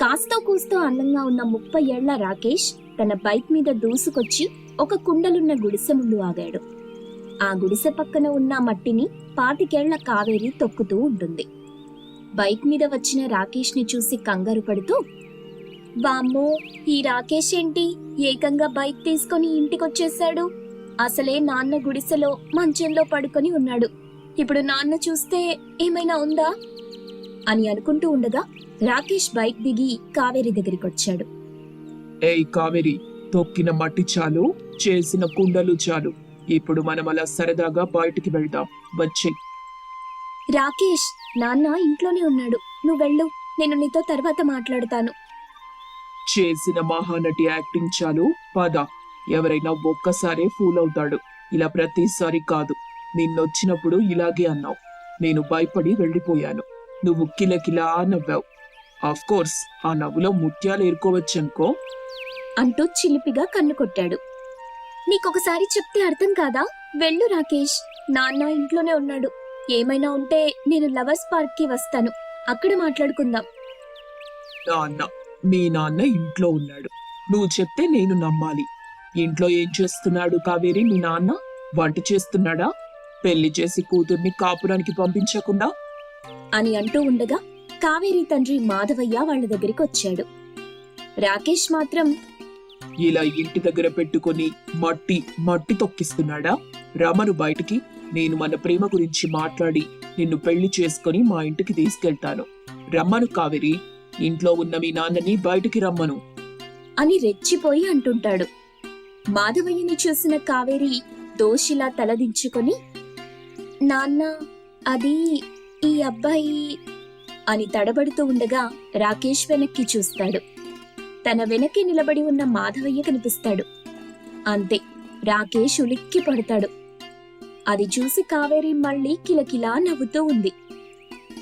కాస్తో కూస్తో అందంగా ఉన్న ముప్పై ఏళ్ళ రాకేష్ తన బైక్ మీద దూసుకొచ్చి ఒక కుండలున్న గుడిసె ముందు ఆగాడు. ఆ గుడిసె పక్కన ఉన్న మట్టిని పాతికేళ్ళ కావేరి తొక్కుతూ ఉంటుంది. బైక్ మీద వచ్చిన రాకేష్ని చూసి కంగారు పడుతూ వామ్మో ఈ రాకేష్ ఏంటి? ఏకంగా బైక్ తీసుకొని ఇంటికొచ్చేశాడు. అసలే నాన్న గుడిసెలో మంచంలో పడుకొని ఉన్నాడు. ఇప్పుడు నాన్న చూస్తే ఏమైనా ఉందా? అని అనుకుంటూ ఉండగా రాకేష్ బైక్ దిగి కావేరి దగ్గరికొచ్చాడు ఏయ్ కావేరి తొక్కిన మట్టి చాలు చేసిన కుండలు చాలు. ఇప్పుడు మనం అలా సరదాగా బయటికి వెళ్దాం. వచ్చి. రాకేష్ నాన్న ఇంట్లోనే ఉన్నాడు. నువ్వు వెళ్ళు. నేను నీతో తర్వాత మాట్లాడతాను. చేసిన మహానటి యాక్టింగ్ చాలు. పద. ఎవరైనా ఒక్కసారే ఫూల్ అవుతాడు. ఇలా ప్రతిసారి కాదు. నిన్నొచ్చినప్పుడు ఇలాగే అన్నావు. నేను భయపడి వెళ్ళిపోయాను. నువ్వు కిలకిలా నవ్వావు. ఆఫ్ కోర్స్ ఆ నవ్వులో ముత్యాలు ఏరుకోవచ్చనుకో. అంటూ చిలిపిగా కన్ను కొట్టాడు. నీకొకసారి చెప్తే అర్థం కాదా? వెళ్ళు రాకేష్ నాన్న ఇంట్లోనే ఉన్నాడు. ఏమైనా ఉంటే నేను లవర్స్ పార్క్కి వస్తాను. అక్కడ మాట్లాడుకుందాం. నాన్న మీ నాన్న ఇంట్లో ఉన్నాడు. నువ్వు చెప్తే నేను నమ్మాలి. ఇంట్లో ఏం చేస్తున్నాడు కావేరి మీ నాన్న? వంట చేస్తున్నాడా? పెళ్ళి చేసి కూతుర్ని కాపురానికి పంపించకుండా అని అంటూ ఉండగా కావేరి తండ్రి మాధవయ్య వాళ్ళ దగ్గరికి వచ్చాడు. రాకేష్ మాత్రం ఇలా ఇంటి దగ్గర పెట్టుకొని మట్టి మట్టి తొక్కిస్తున్నాడా? రమను బయటికి నేను మన ప్రేమ గురించి మాట్లాడి నిన్ను పెళ్ళి చేసుకొని మా ఇంటికి తీసుకెళ్తాను. రమ్మను కావేరి ఇంట్లో ఉన్న మీ నాన్నని బయటికి రమ్మను. అని రెచ్చిపోయి అంటుంటాడు. మాధవయ్యని చూసిన కావేరి దోషిలా తలదించుకొని నాన్న అది ఈ అబ్బాయి అని తడబడుతూ ఉండగా రాకేష్ వెనక్కి చూస్తాడు. తన వెనక్కి నిలబడి ఉన్న మాధవయ్య కనిపిస్తాడు. అంతే రాకేష్ ఉలిక్కి పడతాడు. అది చూసి కావేరి మళ్ళీ కిలకిలా నవ్వుతూ ఉంది.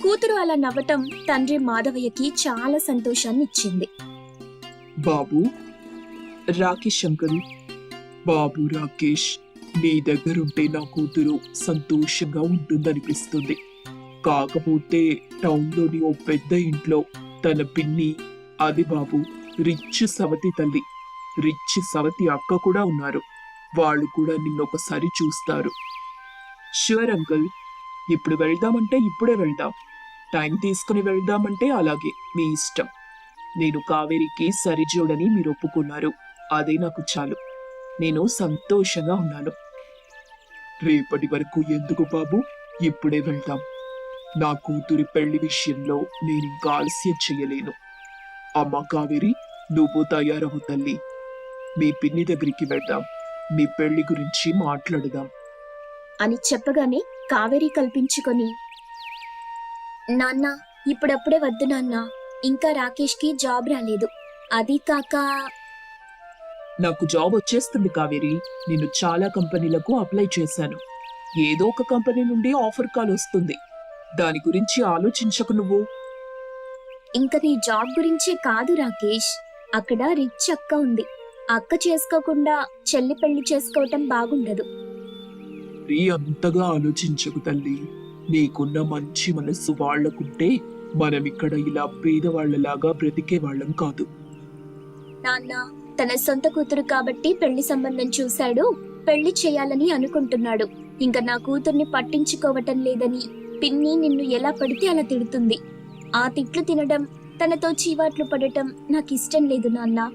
కూతురు అలా నవ్వటం తండ్రి మాధవయ్యకి చాలా సంతోషాన్ని ఇచ్చింది బాబు రాకేష్ శంకరు బాబు రాకేష్ నీ దగ్గరుంటే నా కూతురు సంతోషంగా ఉంటుందనిపిస్తుంది. కాకపోతే టౌన్లోని ఓ పెద్ద ఇంట్లో తన పిన్ని అది బాబు రిచ్ సవతి తల్లి రిచ్ సవతి అక్క కూడా ఉన్నారు. వాళ్ళు కూడా నిన్నొకసారి చూస్తారు. షూర్ అంకుల్ ఇప్పుడు వెళ్దామంటే ఇప్పుడే వెళ్దాం. టైం తీసుకుని వెళ్దామంటే అలాగే మీ ఇష్టం. నేను కావేరికి సరిజోడని మీరు ఒప్పుకున్నారు. అదే నాకు చాలు. నేను సంతోషంగా ఉన్నాను. రేపటి వరకు ఎందుకు బాబు? ఇప్పుడే వెళ్దాం. నా కూతురి పెళ్ళి విషయంలో నేను ఇంకా ఆలస్యం చెయ్యలేను అమ్మ కావేరి నువ్వు తయారవు తల్లి. మీ పిన్ని దగ్గరికి వెళ్దాం. మీ పెళ్ళి గురించి మాట్లాడదాం. అని చెప్పగానే కావేరి కల్పించుకొని నాన్న ఇప్పుడప్పుడే వద్దు నాన్న. ఇంకా రాకేష్కి జాబ్ రాలేదు. అది కాక నాకు జాబ్ వచ్చేస్తుంది కావేరి. నేను చాలా కంపెనీలకు అప్లై చేశాను. ఏదో ఒక కంపెనీ నుండి ఆఫర్ కాల్ వస్తుంది. దాని గురించి ఆలోచించకు నువ్వు. ఇంకా నీ జాబ్ గురించే కాదు రాకేష్. అక్కడ రిచ్ అక్క ఉంది. అక్క చేసుకోకుండా చెల్లి పెళ్ళి చేసుకోవటం బాగుండదు. రీ అంతగా ఆలోచించకు తల్లి. నీకున్న మంచి మనస్సు వాళ్ళకుంటే మనం ఇక్కడ ఇలా పేదవాళ్ళలాగా బ్రతికే వాళ్ళం కాదు. నాన్న తన సొంత కూతురు కాబట్టి పెళ్ళి సంబంధం చూశాడు. పెళ్ళి చేయాలని అనుకుంటున్నాడు. ఇంకా నా కూతుర్ని పట్టించుకోవటం లేదని పిన్ని నిన్ను ఎలా పడితే అలా తిడుతుంది. ఆ తిట్లు తినడం తనతో చీవాట్లు పడటం నాకు ఇష్టం లేదు నాన్న.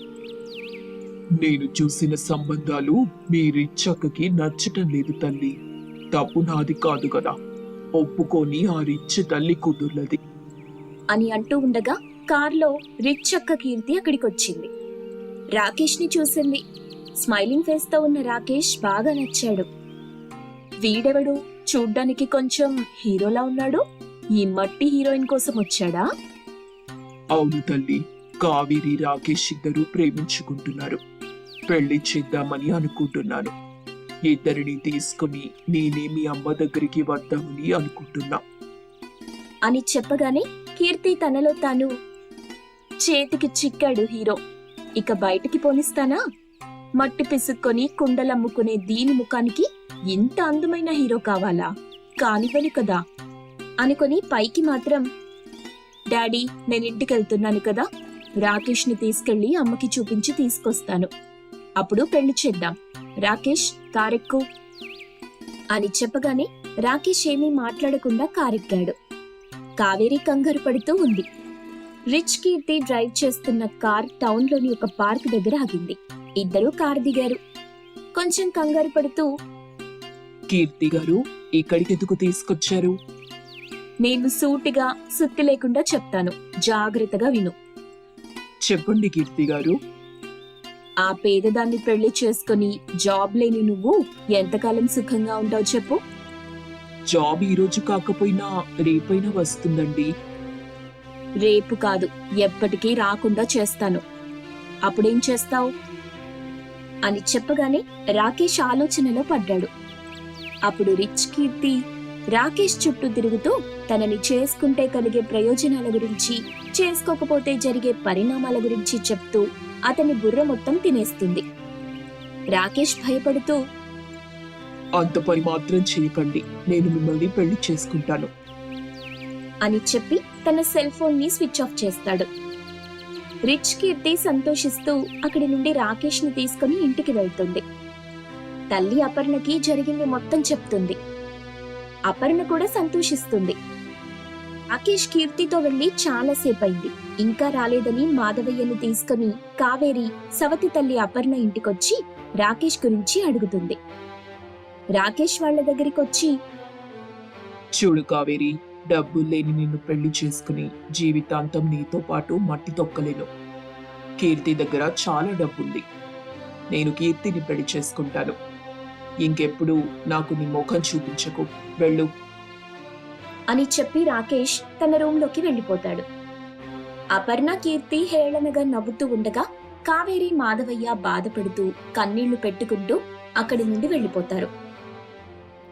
నేను చూసిన సంబంధాలు మీ రిచ్చక్కకి నచ్చటం లేదు తల్లి. తప్పు నాది కాదు కదా. ఒప్పుకొని ఆ రిచ్ తల్లి కూతుర్లది. అని అంటూ ఉండగా కార్లో రిచ్ అక్క కీర్తి అక్కడికొచ్చింది. రాకేష్ని చూసింది. స్మైలింగ్ ఫేస్తో ఉన్న రాకేష్ బాగా నచ్చాడు. వీడెవడు? చూడ్డానికి కొంచెం హీరోలా ఉన్నాడు. ఈ మట్టి హీరోయిన్ కోసం వచ్చాడా? అవును తల్లి కావేరి రాకేష్ ఇద్దరు ప్రేమించుకుంటున్నారు. పెళ్ళి చేద్దామని అనుకుంటున్నాను. ఇద్దరిని తీసుకుని నేనే మీ అమ్మ దగ్గరికి వద్దామని అనుకుంటున్నా. అని చెప్పగానే కీర్తి తనలో తాను చేతికి చిక్కాడు హీరో. ఇక బయటికి పోనిస్తానా? మట్టి పిసుక్కొని కుండలమ్ముకునే దీని ముఖానికి ఇంత అందమైన హీరో కావాలా? కానివ్వను కదా. అనుకొని పైకి మాత్రం డాడీ నేను ఇంటికి వెళ్తున్నాను కదా. రాకేష్ని తీసుకెళ్ళి అమ్మకి చూపించి తీసుకొస్తాను. అప్పుడు పెళ్ళి చేద్దాం. రాకేష్ కారెక్కు. అని చెప్పగానే రాకేష్ ఏమీ మాట్లాడకుండా కారెక్కాడు. కావేరి కంగారు పడుతూ ఉంది. రిచ్ కీర్తి డ్రైవ్ చేస్తున్న కార్ టౌన్లోని ఒక పార్క్ దగ్గర ఆగింది. ఇద్దరూ కార్ దిగారు. కొంచెం కంగారు పడుతూ కీర్తి గారు ఇక్కడికి ఎందుకు తీసుకొచ్చారు? నేను సూటిగా సుత్తి లేకుండా చెప్తాను. జాగ్రత్తగా విను. చెప్పండి కీర్తి గారు. ఆ పేదదాన్ని పెళ్ళి చేసుకుని జాబ్ లేని నువ్వు ఎంతకాలం సుఖంగా ఉంటావు చెప్పు? జాబ్ ఈ రోజు కాకపోయినా రేపైనా వస్తుందండి. రేపు కాదు ఎప్పటికీ రాకుండా చేస్తాను. అప్పుడేం చేస్తావు? అని చెప్పగానే రాకేష్ ఆలోచనలో పడ్డాడు. అప్పుడు రిచ్ కీర్తి రాకేష్ చుట్టూ తిరుగుతూ తనని చేసుకుంటే కలిగే ప్రయోజనాల గురించి చేసుకోకపోతే జరిగే పరిణామాల గురించి చెప్తూ అతని బుర్ర మొత్తం తినేస్తుంది. రాకేష్ భయపడుతూ అంత పని మాత్రం చేయకండి. నేను మిమ్మల్ని పెళ్ళి చేసుకుంటాను. అని చెప్పి తన సెల్ ఫోన్ని స్విచ్ ఆఫ్ చేస్తాడు. రిచ్ కీర్తి సంతోషిస్తూ అక్కడి నుండి రాకేష్ని తీసుకుని ఇంటికి వెళ్తుంది. తల్లి అపర్ణకి జరిగింది మొత్తం చెప్తుంది. అపర్ణ కూడా సంతోషిస్తుంది. రాకేష్ కీర్తితో వెళ్ళి చాలాసేపు అయింది ఇంకా రాలేదని మాధవయ్యను తీసుకుని కావేరి సవతి తల్లి అపర్ణ ఇంటికొచ్చి రాకేష్ గురించి అడుగుతుంది. రాకేష్ వాళ్ళ దగ్గరికి వచ్చి చూడు కావేరి డబ్బు లేని నిన్ను పెళ్ళి చేసుకుని జీవితాంతం నీతో పాటు మట్టి తొక్కలేను. కీర్తి దగ్గర చాలా డబ్బుంది. నేను కీర్తిని పెళ్ళి చేసుకుంటాను. ఇంకెప్పుడు నాకు నీ ముఖం చూపించకు. వెళ్ళు. అని చెప్పి రాకేష్ తన రూంలోకి వెళ్ళిపోతాడు. అపర్ణ కీర్తి హేళనగా నవ్వుతూ ఉండగా కావేరి మాధవయ్య బాధపడుతూ కన్నీళ్ళు పెట్టుకుంటూ అక్కడి నుండి వెళ్ళిపోతారు.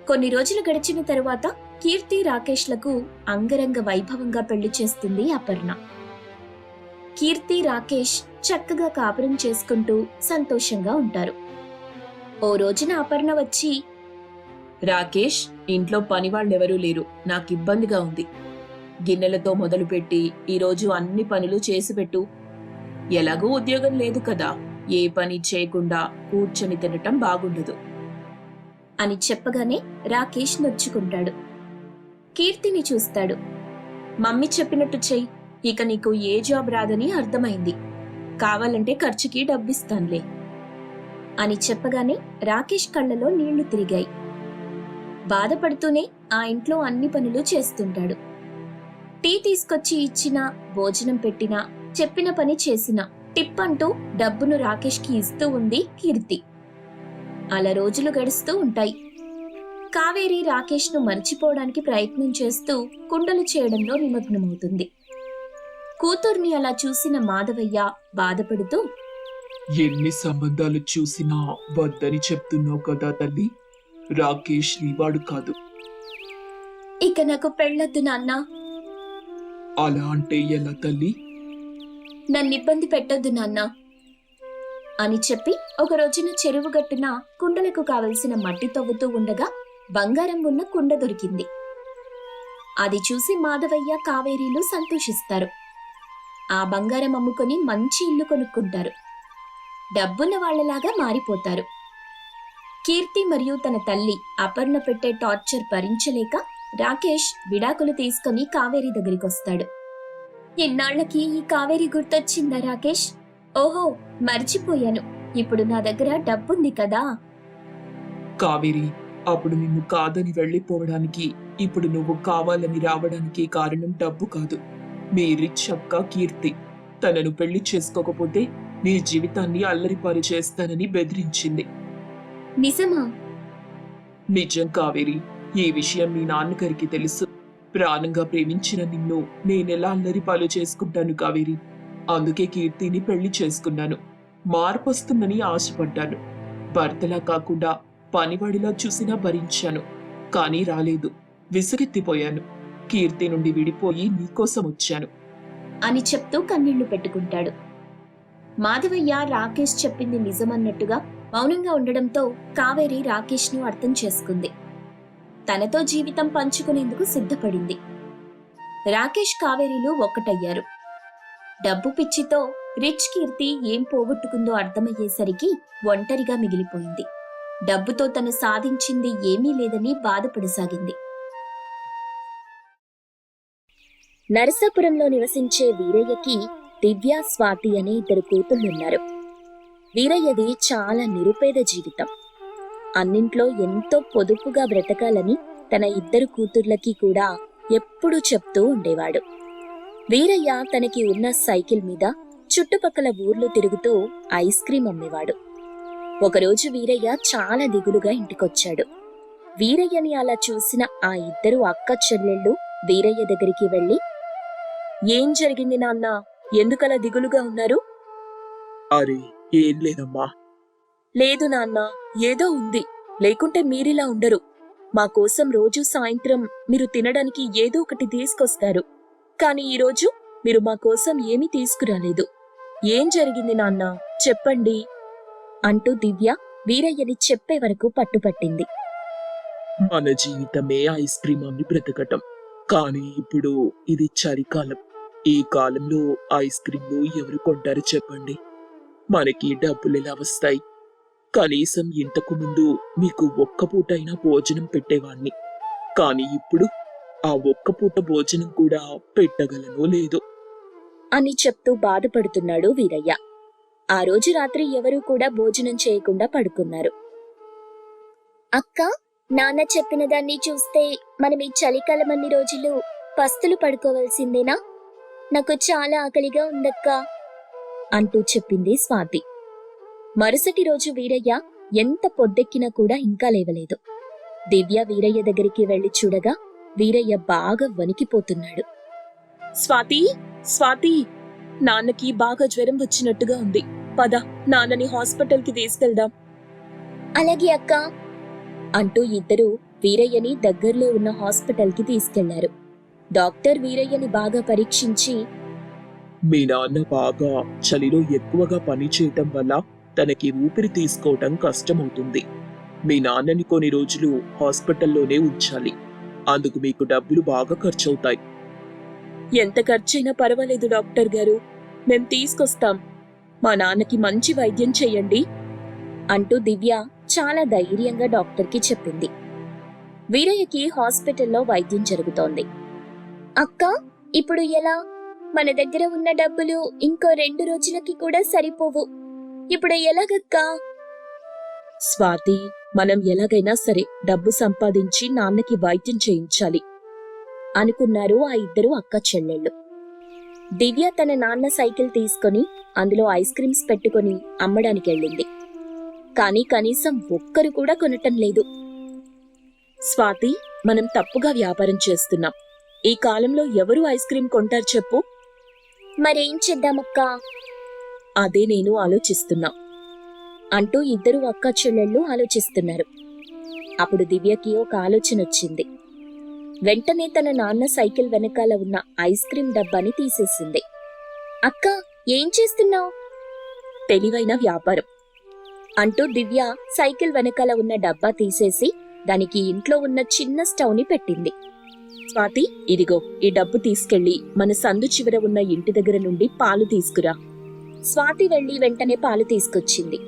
కొన్ని రోజులు గడిచిన తరువాత కీర్తి రాకేష్లకు అంగరంగ వైభవంగా పెళ్ళి చేస్తుంది అపర్ణ. కీర్తి రాకేష్ చక్కగా కాపురం చేసుకుంటూ సంతోషంగా ఉంటారు. ఓ రోజున అపర్ణ వచ్చి రాకేష్ ఇంట్లో పని వాళ్ళెవరూ లేరు. నాకు ఇబ్బందిగా ఉంది. గిన్నెలతో మొదలుపెట్టి ఈరోజు అన్ని పనులు చేసి పెట్టు. ఎలాగూ ఉద్యోగం లేదు కదా. ఏ పని చేయకుండా కూర్చొని తినటం బాగుండదు. అని చెప్పగానే రాకేష్ నొచ్చుకుంటాడు. కీర్తిని చూస్తాడు. మమ్మీ చెప్పినట్టు చెయ్యి. ఇక నీకు ఏ జాబ్ రాదని అర్థమైంది. కావాలంటే ఖర్చుకి డబ్బిస్తానులే. అని చెప్పగానే రాకేష్ కళ్ళలో నీళ్ళు తిరిగాయి. బాధపడుతూనే ఆ ఇంట్లో అన్ని పనులు చేస్తుంటాడు. టీ తీసుకొచ్చి ఇచ్చినా భోజనం పెట్టినా చెప్పిన పని చేసినా టిప్ అంటూ డబ్బును రాకేష్కి ఇస్తూ ఉంది కీర్తి. అలా రోజులు గడుస్తూ ఉంటాయి. కావేరి రాకేష్ను మర్చిపోవడానికి ప్రయత్నం చేస్తూ కుండలు చేయడంలో నిమగ్నమవుతుంది. కూతుర్ని అలా చూసిన మాధవయ్య బాధపడుతూ ఎన్ని సంబంధాలు చూసినా వద్దని చెప్తున్నావు కదా తల్లి? రాకేష్ నీవాడు కాదు. ఇక నాకు పెళ్ళొద్దు నాన్న. అలా అంటే ఎలా తల్లి? నన్ను ఇబ్బంది పెట్టొద్దు నాన్న. అని చెప్పి ఒక రోజున చెరువు గట్టున కుండలకు కావలసిన మట్టి తవ్వుతూ ఉండగా బంగారం ఉన్న కుండ దొరికింది. అది చూసి మాధవయ్య కావేరీలు సంతోషిస్తారు. ఆ బంగారం అమ్ముకొని మంచి ఇల్లు కొనుక్కుంటారు. డబ్బున్న వాళ్ళలాగా మారిపోతారు. కీర్తి మరియు తన తల్లి అపర్ణ పెట్టే టార్చర్ భరించలేక రాకేష్ విడాకులు తీసుకుని కావేరి దగ్గరికొస్తాడు. ఇన్నాళ్ళకి ఈ కావేరి గుర్తొచ్చిందా రాకేష్? ఓహో మర్చిపోయాను. ఇప్పుడు నా దగ్గర డబ్బుంది కదా. కావేరి అప్పుడు నిన్ను కాదని వెళ్ళిపోవడానికి ఇప్పుడు నువ్వు కావాలని రావడానికి కారణం డబ్బు కాదు. మీ రిచ్ అక్క కీర్తి. తనను పెళ్ళి చేసుకోకపోతే నీ జీవితాన్ని అల్లరిపాలు చేస్తానని బెదిరించింది. నిజమా? నిజం కావేరి ఈ విషయం మీ నాన్నగారికి తెలుసు. ప్రాణంగా ప్రేమించిన నిన్ను నేనెలా అల్లరిపాలు చేసుకుంటాను కావేరి? అందుకే కీర్తిని పెళ్ళి చేసుకున్నాను. మార్పు వస్తుందని ఆశపడ్డాను. భర్తలా కాకుండా పనివాడిలా చూసినా భరించాను. కానీ రాలేదు. విసుగెత్తిపోయాను. కీర్తి నుండి విడిపోయి నీకోసం వచ్చాను. అని చెప్తూ కన్నీళ్ళు పెట్టుకుంటాడు. మాధవయ్య రాకేష్ చెప్పింది నిజమన్నట్టుగా మౌనంగా ఉండడంతో కావేరి రాకేష్ను అర్థం చేసుకుంది. తనతో జీవితం పంచుకునేందుకు సిద్ధపడింది. రాకేష్ కావేరీలు ఒక్కటయ్యారు. డబ్బు పిచ్చితో రిచ్ కీర్తి ఏం పోగొట్టుకుందో అర్థమయ్యేసరికి ఒంటరిగా మిగిలిపోయింది. డబ్బుతో తను సాధించింది ఏమీ లేదని బాధపడసాగింది. నరసాపురంలో నివసించే వీరయ్యకి దివ్య స్వాతి అనే ఇద్దరు కూతుళ్ళున్నారు వీరయ్యది చాలా నిరుపేద జీవితం. అన్నింట్లో ఎంతో పొదుపుగా బ్రతకాలని తన ఇద్దరు కూతుర్లకి కూడా ఎప్పుడూ చెప్తూ ఉండేవాడు. వీరయ్య తనకి ఉన్న సైకిల్ మీద చుట్టుపక్కల ఊర్లు తిరుగుతూ ఐస్ క్రీం అమ్మేవాడు. ఒకరోజు వీరయ్య చాలా దిగులుగా ఇంటికొచ్చాడు. వీరయ్యని అలా చూసిన ఆ ఇద్దరు అక్క చెల్లెళ్ళు వీరయ్య దగ్గరికి వెళ్ళి ఏం జరిగింది నాన్న? ఎందుకలా దిగులుగా ఉన్నారు? అరే ఏం లేదమ్మా. లేదు నాన్న ఏదో ఉంది. లేకుంటే మీరిలా ఉండరు. మా కోసం రోజు సాయంత్రం మీరు తినడానికి ఏదో ఒకటి తీసుకొస్తారు. కానీ ఈరోజు మీరు మా కోసం ఏమీ తీసుకురాలేదు. ఏం జరిగింది నాన్న? చెప్పండి. అంటూ దివ్య వీరయ్యని చెప్పే వరకు పట్టుపట్టింది. మన జీవితమే ఐస్ క్రీమ్ అమ్మి బ్రతకటం. కానీ ఇప్పుడు ఇది చలికాలం. ఈ కాలంలో ఐస్ క్రీమ్లు ఎవరు కొంటారు చెప్పండి? మనకి డబ్బులు ఎలా వస్తాయి? కనీసం ఇంతకు ముందు మీకు ఒక్క పూటైనా భోజనం పెట్టేవాణ్ణి. కానీ ఇప్పుడు ఆ ఒక్క పూట భోజనం కూడా పెట్టగలను లేదు? అని చెప్తూ బాధపడుతున్నాడు వీరయ్య. ఆ రోజు రాత్రి ఎవరూ కూడా భోజనం చేయకుండా పడుకున్నారు. అక్క నాన్న చెప్పిన దాన్ని చూస్తే మనం ఈ చలికాలం అన్ని రోజులు పస్తులు పడుకోవాల్సిందేనా? నాకు చాలా ఆకలిగా ఉందక్క అంటూ చెప్పింది స్వాతి. మరుసటి రోజు వీరయ్య ఎంత పొద్దెక్కినా కూడా ఇంకా లేవలేదు. దివ్య వీరయ్య దగ్గరికి వెళ్ళి చూడగా వీరయ్య బాగా వణికిపోతున్నాడు. స్వాతి స్వాతి నాన్నకి బాగా జ్వరం వచ్చినట్టుగా ఉంది. పద నాన్నని హాస్పిటల్కి తీసుకెళ్దాం. అలాగే అక్క అంటూ ఇద్దరు వీరయ్యని దగ్గరలో ఉన్న హాస్పిటల్కి తీసుకెళ్ళారు. డాక్టర్ వీరయ్యని బాగా పరీక్షించి మీ నాన్న బాగా చలిలో ఎక్కువగా పని చేయటం వల్ల తనకి ఊపిరి తీసుకోవటం కష్టమవుతుంది. మీ నాన్నని కొన్ని రోజులు హాస్పిటల్లోనే ఉంచాలి. అందుకు మీకు డబ్బులు బాగా ఖర్చవుతాయి. ఎంత ఖర్చైనా పర్వాలేదు డాక్టర్ గారు. మేం తీసుకొస్తాం. మా నాన్నకి మంచి వైద్యం చెయ్యండి. అంటూ దివ్య చాలా ధైర్యంగా డాక్టర్కి చెప్పింది. వీరయ్యకి హాస్పిటల్లో వైద్యం జరుగుతోంది. అక్క ఇప్పుడు ఎలా? మన దగ్గర ఉన్న డబ్బులు ఇంకో రెండు రోజులకి కూడా సరిపోవు. ఇప్పుడు ఎలాగక్కా? స్వాతి మనం ఎలాగైనా సరే డబ్బు సంపాదించి నాన్నకి వైద్యం చేయించాలి అనుకున్నారు ఆ ఇద్దరు అక్క చెల్లెళ్ళు. దివ్య తన నాన్న సైకిల్ తీసుకొని అందులో ఐస్ క్రీమ్స్ పెట్టుకొని అమ్మడానికి వెళ్ళింది. కానీ కనీసం ఒక్కరు కూడా కొనటం లేదు. స్వాతి మనం తప్పుగా వ్యాపారం చేస్తున్నాం. ఈ కాలంలో ఎవరు ఐస్ క్రీం కొంటారు చెప్పు? మరేం చేద్దామక్కా? అదే నేను ఆలోచిస్తున్నా. అంటూ ఇద్దరు అక్క చెల్లెళ్ళు ఆలోచిస్తున్నారు. అప్పుడు దివ్యకి ఒక ఆలోచన వచ్చింది. వెంటనే తన నాన్న సైకిల్ వెనకాల ఉన్న ఐస్ క్రీం డబ్బాని తీసేసింది. అక్క ఏం చేస్తున్నావు? తెలివైన వ్యాపారం. అంటూ దివ్య సైకిల్ వెనకాల ఉన్న డబ్బా తీసేసి దానికి ఇంట్లో ఉన్న చిన్న స్టవ్ని పెట్టింది. స్వాతి ఇదిగో ఈ డబ్బు తీసుకెళ్ళి మన సందు చివర ఉన్న ఇంటి దగ్గర నుండి పాలు తీసుకురా. స్వాతి వెళ్ళి వెంటనే పాలు తీసుకొచ్చింది.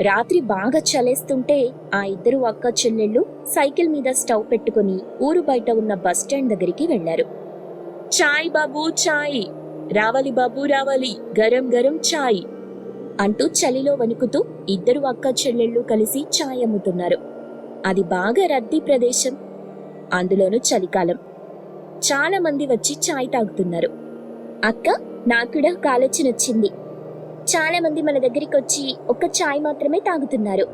రాత్రి బాగా చలేస్తుంటే ఆ ఇద్దరు అక్క చెల్లెళ్ళు సైకిల్ మీద స్టవ్ పెట్టుకుని ఊరు బయట ఉన్న బస్ స్టాండ్ దగ్గరికి వెళ్ళారు చాయ్ బాబు చాయ్ రావాలి బాబు రావాలి! గరం గరం చాయ్ అంటూ చలిలో వణుకుతూ ఇద్దరు అక్క చెల్లెళ్ళు కలిసి చాయ్ అమ్ముతున్నారు. అది బాగా రద్దీ ప్రదేశం. అందులోనూ చలికాలం. చాలా మంది వచ్చి చాయ్ తాగుతున్నారు. అక్క నాకుడా ఒక ఆలోచన వచ్చింది. చాలా మంది మన దగ్గరికి వచ్చి ఒక్క చాయ్ మాత్రమే తాగుతున్నారు.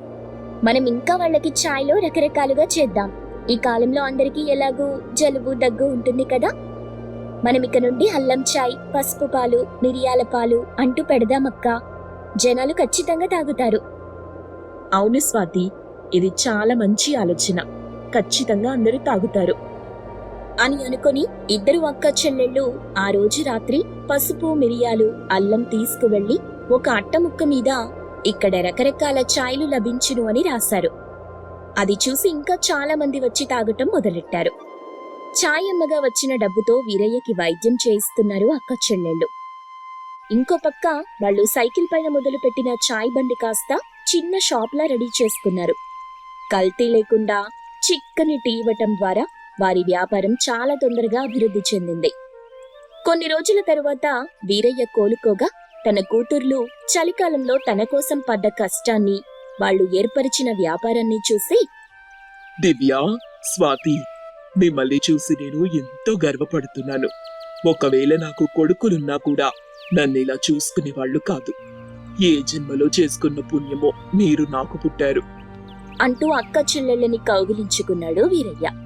మనం ఇంకా వాళ్ళకి చాయ్లో రకరకాలుగా చేద్దాం. ఈ కాలంలో అందరికీ ఎలాగూ జలుబు దగ్గు ఉంటుంది కదా? మనం ఇక నుండి అల్లం చాయ్ పసుపు పాలు మిరియాల పాలు అంటూ పెడదామక్క జనాలు ఖచ్చితంగా తాగుతారు. అవును స్వాతి ఇది చాలా మంచి ఆలోచన. ఖచ్చితంగా అందరూ తాగుతారు. అని అనుకొని ఇద్దరు అక్క చెల్లెళ్ళు ఆ రోజు రాత్రి పసుపు మిరియాలు అల్లం తీసుకువెళ్ళి ఒక అట్టముక్క మీద ఇక్కడ రకరకాల ఛాయ్లు లభించును అని రాశారు. అది చూసి ఇంకా చాలా మంది వచ్చి తాగటం మొదలెట్టారు. ఛాయమ్మగా వచ్చిన డబ్బుతో వీరయ్యకి వైద్యం చేయిస్తున్నారు అక్క చెల్లెళ్ళు. ఇంకో పక్క వాళ్ళు సైకిల్ పైన మొదలుపెట్టిన చాయ్ బండి కాస్త చిన్న షాప్లా రెడీ చేసుకున్నారు. కల్తీ లేకుండా చిక్కని టీ ఇవ్వటం ద్వారా వారి వ్యాపారం చాలా తొందరగా అభివృద్ధి చెందింది. కొన్ని రోజుల తరువాత వీరయ్య కోలుకోగా తన కూతుర్లు చలికాలంలో తన కోసం పడ్డ కష్టాన్ని వాళ్ళు ఏర్పరిచిన వ్యాపారాన్ని చూసి దివ్య స్వాతి మిమ్మల్ని చూసి నేను ఎంతో గర్వపడుతున్నాను. ఒకవేళ నాకు కొడుకులున్నా కూడా నన్ను ఇలా చూసుకునే వాళ్ళు కాదు. ఏ జన్మలో చేసుకున్న పుణ్యమో మీరు నాకు పుట్టారు. అంటూ అక్క చెల్లెళ్ళని కౌగిలించుకున్నాడు వీరయ్య.